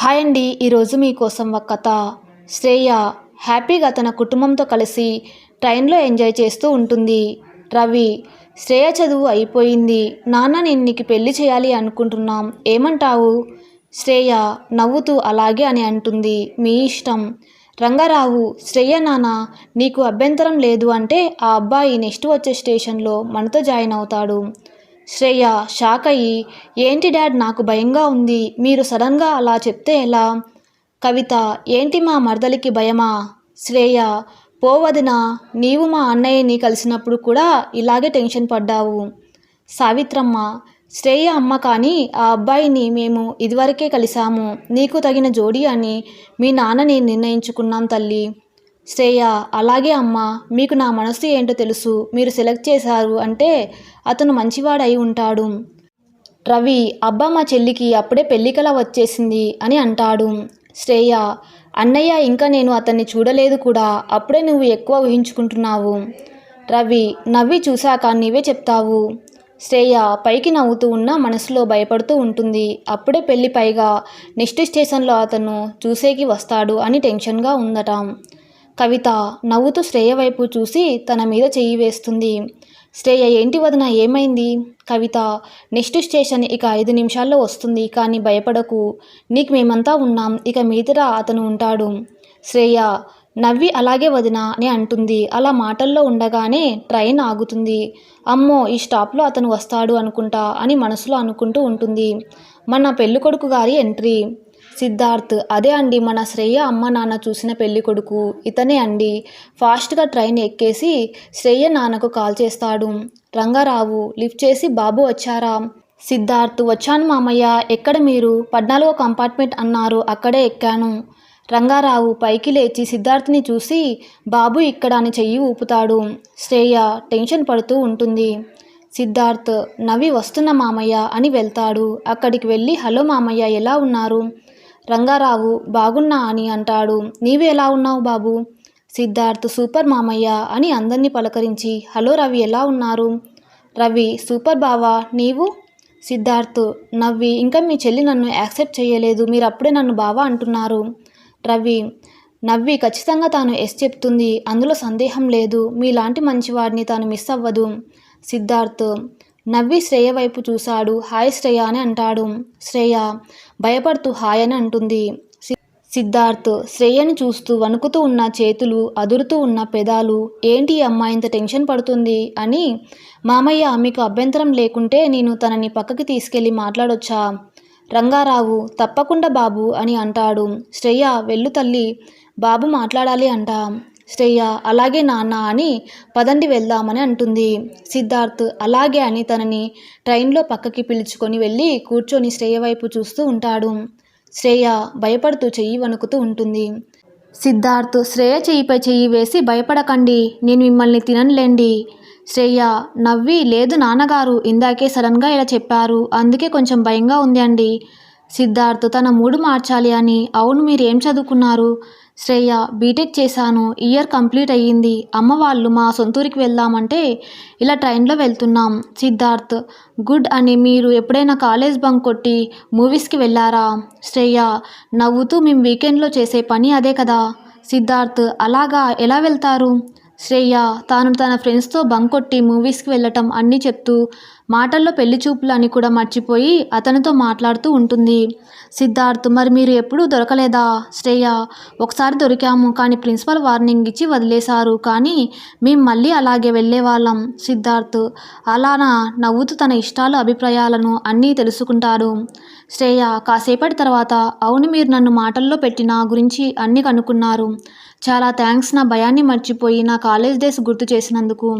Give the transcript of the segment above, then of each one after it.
Hi అండి. ఈరోజు మీకోసం ఒక కథ. శ్రేయ హ్యాపీగా తన కుటుంబంతో కలిసి ట్రైన్లో ఎంజాయ్ చేస్తూ ఉంటుంది. రవి శ్రేయ చదువు అయిపోయింది. నాన్న నేను నీకు పెళ్ళి చేయాలి అనుకుంటున్నాం. ఏమంటావు? శ్రేయ నవ్వుతూ అలాగే అని అంటుంది. మీ ఇష్టం. రంగారావు శ్రేయ నాన్న నీకు అభ్యంతరం లేదు అంటే ఆ అబ్బాయి నెక్స్ట్ వచ్చే స్టేషన్లో మనతో జాయిన్ అవుతాడు. శ్రేయ షాక్ అయ్యి ఏంటి డాడ్ నాకు భయంగా ఉంది? మీరు సడన్గా అలా చెప్తే ఎలా? కవిత ఏంటి మా మరదలికి భయమా? శ్రేయ పోవదినా నీవు మా అన్నయ్యని కలిసినప్పుడు కూడా ఇలాగే టెన్షన్ పడ్డావు. సావిత్రమ్మ శ్రేయ అమ్మ కానీ ఆ అబ్బాయిని మేము ఇదివరకే కలిసాము. నీకు తగిన జోడి అని మీ నాన్నని నిర్ణయించుకున్నాం తల్లి. శ్రేయ అలాగే అమ్మా మీకు నా మనసు ఏంటో తెలుసు. మీరు సెలెక్ట్ చేశారు అంటే అతను మంచివాడై ఉంటాడు. రవి అబ్బా మా చెల్లికి అప్పుడే పెళ్ళికల వచ్చేసింది అని అంటాడు. శ్రేయ అన్నయ్య ఇంకా నేను అతన్ని చూడలేదు కూడా అప్పుడే నువ్వు ఎక్కువ ఊహించుకుంటున్నావు. రవి నవ్వి చూశాక నీవే చెప్తావు. శ్రేయ పైకి నవ్వుతూ ఉన్న మనసులో భయపడుతూ ఉంటుంది. అప్పుడే పెళ్ళి పైగా నెక్స్ట్ స్టేషన్లో అతను చూసేకి వస్తాడు అని టెన్షన్గా ఉందట. కవిత నవ్వుతూ శ్రేయ వైపు చూసి తన మీద చెయ్యి వేస్తుంది. శ్రేయ ఏంటి వదిన ఏమైంది? కవిత నెక్స్ట్ స్టేషన్ ఇక ఐదు నిమిషాల్లో వస్తుంది కానీ భయపడకు. నీకు మేమంతా ఉన్నాం ఇక మీదట అతను ఉంటాడు. శ్రేయ నవ్వి అలాగే వదిన అని అంటుంది. అలా మాటల్లో ఉండగానే ట్రైన్ ఆగుతుంది. అమ్మో ఈ స్టాప్లో అతను వస్తాడు అనుకుంటా అని మనసులో అనుకుంటూ ఉంటుంది. మన పెళ్ళికొడుకు గారి ఎంట్రీ. సిద్ధార్థ్ అదే అండి మన శ్రేయ అమ్మ నాన్న చూసిన పెళ్ళి కొడుకు. ఇతనే అండి. ఫాస్ట్గా ట్రైన్ ఎక్కేసి శ్రేయ నాన్నకు కాల్ చేస్తాడు. రంగారావు లిఫ్ట్ చేసి బాబు వచ్చారా? సిద్ధార్థ్ వచ్చాను మామయ్య. ఎక్కడ మీరు? పద్నాలుగో కంపార్ట్మెంట్ అన్నారు. అక్కడే ఎక్కాను. రంగారావు పైకి లేచి సిద్ధార్థ్ని చూసి బాబు ఇక్కడ అని చెయ్యి ఊపుతాడు. శ్రేయ టెన్షన్ పడుతూ ఉంటుంది. సిద్ధార్థ్ నవి వస్తున్న మామయ్య అని వెళ్తాడు. అక్కడికి వెళ్ళి హలో మామయ్య ఎలా ఉన్నారు? రంగారావు బాగున్నా అని అంటాడు. నీవు ఎలా ఉన్నావు బాబు? సిద్ధార్థ్ సూపర్ మామయ్య అని అందరినీ పలకరించి హలో రవి ఎలా ఉన్నారు? రవి సూపర్ బావా నీవు? సిద్ధార్థ్ నవ్వి ఇంకా మీ చెల్లి నన్ను యాక్సెప్ట్ చేయలేదు మీరు అప్పుడే నన్ను బావా అంటున్నారు. రవి నవ్వి ఖచ్చితంగా తాను ఎస్ చెప్తుంది అందులో సందేహం లేదు మీలాంటి మంచివాడిని తాను మిస్ అవ్వదు. సిద్ధార్థ్ నవ్వి శ్రేయ వైపు చూశాడు. హాయ్ శ్రేయ అని అంటాడు. శ్రేయ భయపడుతూ హాయ్ అని అంటుంది. సిద్ధార్థ్ శ్రేయని చూస్తూ వణుకుతూ ఉన్న చేతులు అదురుతూ ఉన్న పెదాలు ఏంటి అమ్మా అమ్మాయి ఇంత టెన్షన్ పడుతుంది? అని మామయ్య మీకు అభ్యంతరం లేకుంటే నేను తనని పక్కకి తీసుకెళ్ళి మాట్లాడొచ్చా? రంగారావు తప్పకుండా బాబు అని అంటాడు. శ్రేయ వెళ్ళు తల్లి బాబు మాట్లాడాలి అంట. శ్రేయ అలాగే నాన్న అని పదండి వెళ్దామని అంటుంది. సిద్ధార్థ్ అలాగే అని తనని ట్రైన్లో పక్కకి పిలుచుకొని వెళ్ళి కూర్చొని శ్రేయ వైపు చూస్తూ ఉంటాడు. శ్రేయ భయపడుతూ చెయ్యి వణుకుతూ ఉంటుంది. సిద్ధార్థ్ శ్రేయ చెయ్యిపై చెయ్యి వేసి భయపడకండి నేను మిమ్మల్ని తిననులేండి. శ్రేయ నవ్వి లేదు నాన్నగారు ఇందాకే సడన్గా ఇలా చెప్పారు అందుకే కొంచెం భయంగా ఉంది అండి. సిద్ధార్థ్ తన మూడు మార్చాలి అని అవును మీరు ఏం చదువుకున్నారు? శ్రేయ బీటెక్ చేశాను ఇయర్ కంప్లీట్ అయ్యింది. అమ్మ వాళ్ళు మా సొంతూరికి వెళ్దామంటే ఇలా ట్రైన్లో వెళ్తున్నాం. సిద్ధార్థ్ గుడ్ అని మీరు ఎప్పుడైనా కాలేజ్ బంక్ కొట్టి మూవీస్కి వెళ్ళారా? శ్రేయ నవ్వుతూ మేము వీకెండ్లో చేసే పని అదే కదా. సిద్ధార్థ్ అలాగా ఎలా వెళ్తారు? శ్రేయ తాను తన ఫ్రెండ్స్తో బంక్ కొట్టి మూవీస్కి వెళ్ళటం అన్నీ చెప్తూ మాటల్లో పెళ్ళి చూపులు అని కూడా మర్చిపోయి అతనితో మాట్లాడుతూ ఉంటుంది. సిద్ధార్థ్ మరి మీరు ఎప్పుడూ దొరకలేదా? శ్రేయ ఒకసారి దొరికాము కానీ ప్రిన్సిపల్ వార్నింగ్ ఇచ్చి వదిలేశారు. కానీ మేము మళ్ళీ అలాగే వెళ్ళేవాళ్ళం. సిద్ధార్థ్ అలానా? నవ్వుతూ తన ఇష్టాలు అభిప్రాయాలను అన్నీ తెలుసుకుంటాడు. శ్రేయ కాసేపటి తర్వాత అవును మీరు నన్ను మాటల్లో పెట్టి నా గురించి అన్నీ కనుక్కున్నారు. చాలా థ్యాంక్స్ నా భయాన్ని మర్చిపోయి నా కాలేజ్ డేస్ గుర్తు చేసినందుకు.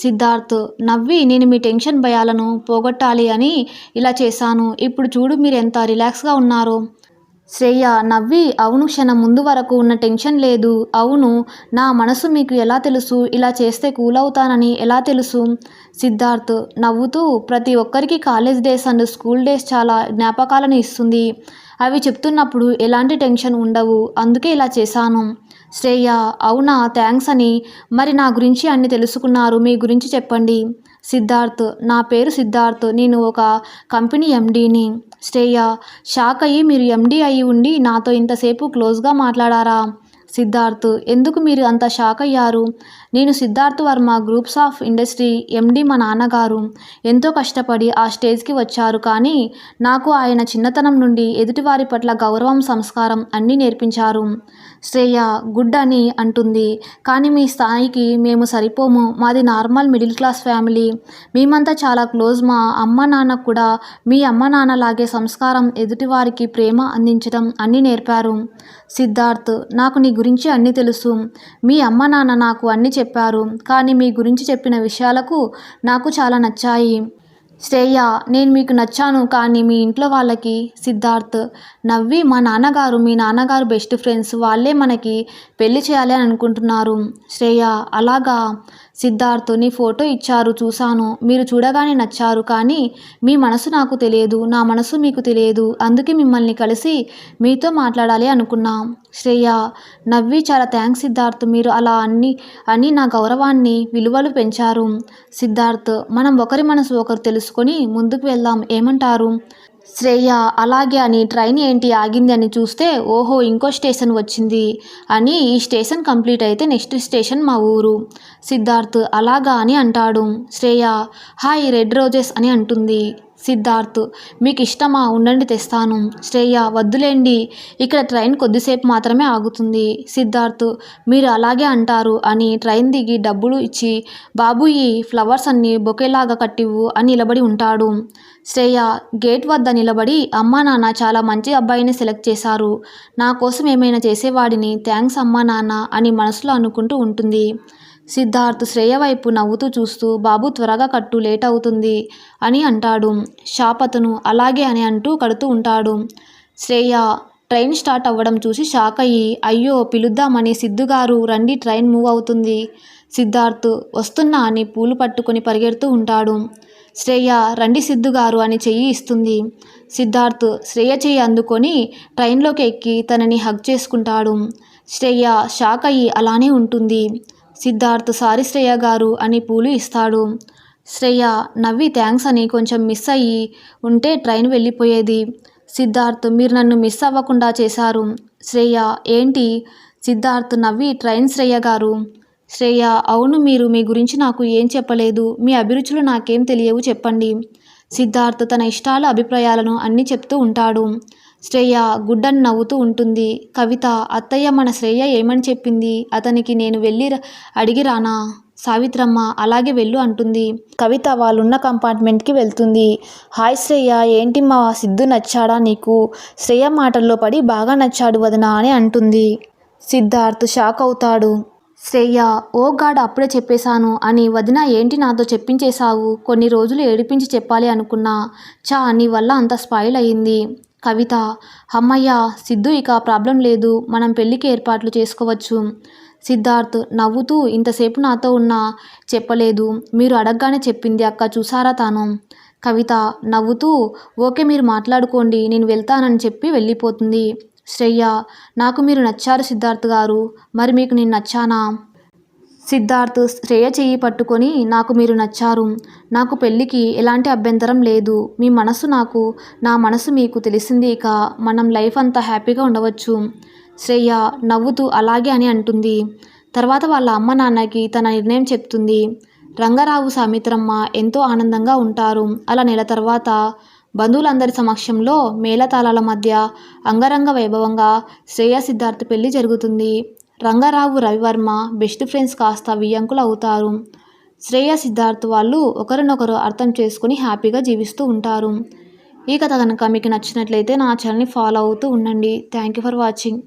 సిద్ధార్థ్ నవ్వి నేను మీ టెన్షన్ భయాలను పోగొట్టాలి అని ఇలా చేశాను. ఇప్పుడు చూడు మీరు ఎంత రిలాక్స్గా ఉన్నారో. శ్రేయ నవ్వి అవును క్షణం ముందు వరకు ఉన్న టెన్షన్ లేదు. అవును నా మనసు మీకు ఎలా తెలుసు? ఇలా చేస్తే కూల్ అవుతానని ఎలా తెలుసు? సిద్ధార్థ్ నవ్వుతూ ప్రతి ఒక్కరికి college days and school days చాలా జ్ఞాపకాలను ఇస్తుంది. అవి చెప్తున్నప్పుడు ఎలాంటి టెన్షన్ ఉండవు. అందుకే ఇలా చేశాను. శ్రేయ అవునా? థ్యాంక్స్ అని. మరి నా గురించి అన్ని తెలుసుకున్నారు. మీ గురించి చెప్పండి. సిద్ధార్థ్. నా పేరు సిద్ధార్థ్. నేను ఒక కంపెనీ ఎండీని. శ్రేయ షాక్ అయ్యి మీరు ఎండీ అయి ఉండి నాతో ఇంతసేపు క్లోజ్గా మాట్లాడారా? సిద్ధార్థ్ ఎందుకు మీరు అంత షాక్ అయ్యారు? నేను Siddharth Varma groups of industry MD మా నాన్నగారు. ఎంతో కష్టపడి ఆ స్టేజ్కి వచ్చారు కానీ నాకు ఆయన చిన్నతనం నుండి ఎదుటివారి పట్ల గౌరవం సంస్కారం అన్నీ నేర్పించారు. శ్రేయ గుడ్ అని అంటుంది. కానీ మీ స్థాయికి మేము సరిపోము. మాది నార్మల్ మిడిల్ క్లాస్ ఫ్యామిలీ. మేమంతా చాలా క్లోజ్ మా అమ్మ నాన్న కూడా మీ అమ్మ నాన్నలాగే సంస్కారం ఎదుటివారికి ప్రేమ అందించడం అన్నీ నేర్పారు. సిద్ధార్థ్ నాకు నీ గురించి అన్నీ తెలుసు. మీ అమ్మ నాన్న నాకు అన్నీ చెప్పారు. కానీ మీ గురించి చెప్పిన విషయాలకు నాకు చాలా నచ్చాయి. శ్రేయ నేను మీకు నచ్చాను కానీ మీ ఇంట్లో వాళ్ళకి సిద్ధార్థ్ నవ్వి మా నాన్నగారు మీ నాన్నగారు బెస్ట్ ఫ్రెండ్స్ వాళ్ళే మనకి పెళ్ళి చేయాలి అని అనుకుంటున్నారు. శ్రేయ అలాగా? సిద్ధార్థుని ఫోటో ఇచ్చారు చూశాను. మీరు చూడగానే నచ్చారు కానీ మీ మనసు నాకు తెలియదు నా మనసు మీకు తెలియదు. అందుకే మిమ్మల్ని కలిసి మీతో మాట్లాడాలి అనుకున్నాం. శ్రేయ నవ్వి చాలా థ్యాంక్స్ సిద్ధార్థ్ మీరు అలా అన్ని అని నా గౌరవాన్ని విలువలు పెంచారు. సిద్ధార్థ్ మనం ఒకరి మనసు ఒకరు తెలుసుకొని ముందుకు వెళ్దాం ఏమంటారు? శ్రేయ అలాగే అని ట్రైన్ ఏంటి ఆగింది అని చూస్తే ఓహో ఇంకో స్టేషన్ వచ్చింది అని ఈ స్టేషన్ కంప్లీట్ అయితే నెక్స్ట్ స్టేషన్ మా ఊరు. సిద్ధార్థ్ అలాగా అని అంటాడు. శ్రేయ హాయ్ రెడ్ రోజెస్ అని అంటుంది. సిద్ధార్థ్ మీకు ఇష్టమా ఉండండి తెస్తాను. శ్రేయ వద్దులేండి. ఇక్కడ ట్రైన్ కొద్దిసేపు మాత్రమే ఆగుతుంది. సిద్ధార్థ్ మీరు అలాగే అంటారు అని ట్రైన్ దిగి డబ్బులు ఇచ్చి బాబు ఈ ఫ్లవర్స్ అన్ని బొకేలాగా కట్టివు అని నిలబడి ఉంటాడు. శ్రేయ గేట్ వద్ద నిలబడి అమ్మా నాన్న చాలా మంచి అబ్బాయిని సెలెక్ట్ చేశారు. నా కోసం ఏమైనా చేసేవాడిని. థ్యాంక్స్ అమ్మా నాన్న అని మనసులో అనుకుంటూ ఉంటుంది. సిద్ధార్థ్ శ్రేయ వైపు నవ్వుతూ చూస్తూ బాబు త్వరగా కట్టు లేట్ అవుతుంది అని అంటాడు. షాప్ అతను అలాగే అని అంటూ కడుతూ ఉంటాడు. శ్రేయ ట్రైన్ స్టార్ట్ అవ్వడం చూసి షాక్ అయ్యి అయ్యో పిలుద్దామని సిద్ధుగారు రండి ట్రైన్ మూవ్ అవుతుంది సిద్ధార్థ్ వస్తున్నా అని పూలు పట్టుకొని పరిగెడుతూ ఉంటాడు. శ్రేయ రండి సిద్ధుగారు అని చెయ్యి ఇస్తుంది. సిద్ధార్థ్ శ్రేయ చెయ్యి అందుకొని ట్రైన్లోకి ఎక్కి తనని హగ్ చేసుకుంటాడు. శ్రేయ షాక్ అయ్యి అలానే ఉంటుంది. సిద్ధార్థ్ సారీ శ్రేయ గారు అని పూలు ఇస్తాడు. శ్రేయ నవ్వి థ్యాంక్స్ అని కొంచెం మిస్ అయ్యి ఉంటే ట్రైన్ వెళ్ళిపోయేది. సిద్ధార్థ్ మీరు నన్ను మిస్ అవ్వకుండా చేశారు. శ్రేయ ఏంటి? సిద్ధార్థ్ నవ్వి ట్రైన్ శ్రేయ గారు. శ్రేయ అవును మీరు మీ గురించి నాకు ఏం చెప్పలేదు. మీ అభిరుచులు నాకేం తెలియవు చెప్పండి. సిద్ధార్థ్ తన ఇష్టాల అభిప్రాయాలను అన్నీ చెప్తూ ఉంటాడు. శ్రేయ గుడ్డని నవ్వుతూ ఉంటుంది. కవిత అత్తయ్య మన శ్రేయ ఏమని చెప్పింది? అతనికి నేను వెళ్ళి అడిగి రానా? సావిత్రమ్మ అలాగే వెళ్ళు అంటుంది. కవిత వాళ్ళున్న కంపార్ట్మెంట్కి వెళ్తుంది. హాయ్ శ్రేయ ఏంటి మా సిద్ధు నచ్చాడా నీకు? శ్రేయ మాటల్లో పడి బాగా నచ్చాడు వదనా అని అంటుంది. సిద్ధార్థ్ షాక్ అవుతాడు. శ్రేయ ఓ గాడ్ అప్పుడే చెప్పేశాను అని వదిన ఏంటి నాతో చెప్పించేశావు? కొన్ని రోజులు ఏడిపించి చెప్పాలి అనుకున్నా. చా నీ వల్ల అంత స్పాయిల్ అయ్యింది కవిత అమ్మయ్య సిద్ధు ఇక ప్రాబ్లం లేదు మనం పెళ్ళికి ఏర్పాట్లు చేసుకోవచ్చు. సిద్ధార్థ్ నవ్వుతూ ఇంతసేపు నాతో ఉన్నా చెప్పలేదు. మీరు అడగగానే చెప్పింది అక్క చూసారా తాను? కవిత నవ్వుతూ ఓకే మీరు మాట్లాడుకోండి నేను వెళ్తానని చెప్పి వెళ్ళిపోతుంది. శ్రేయ నాకు మీరు నచ్చారు సిద్ధార్థ్ గారు మరి మీకు నేను నచ్చానా? సిద్ధార్థ్ శ్రేయ చెయ్యి పట్టుకొని నాకు మీరు నచ్చారు. నాకు పెళ్ళికి ఎలాంటి అభ్యంతరం లేదు. మీ మనసు నాకు నా మనసు మీకు తెలిసింది ఇక. మనం లైఫ్ అంతా హ్యాపీగా ఉండవచ్చు. శ్రేయ నవ్వుతూ అలాగే అని అంటుంది. తర్వాత వాళ్ళ అమ్మ నాన్నకి తన నిర్ణయం చెప్తుంది. రంగరావు సామిత్రమ్మ ఎంతో ఆనందంగా ఉంటారు. అలా నెల తర్వాత బంధువులందరి సమక్షంలో మేళతాళాల మధ్య అంగరంగ వైభవంగా శ్రేయ సిద్ధార్థ్ పెళ్ళి జరుగుతుంది. రంగారావు రవివర్మ బెస్ట్ ఫ్రెండ్స్ కాస్త వియ్యంకులు అవుతారు శ్రేయ సిద్ధార్థ్ వాళ్ళు ఒకరినొకరు అర్థం చేసుకుని హ్యాపీగా జీవిస్తూ ఉంటారు. ఈ కథ కనుక మీకు నచ్చినట్లయితే నా ఛానల్ని ఫాలో అవుతూ ఉండండి. Thank you for watching.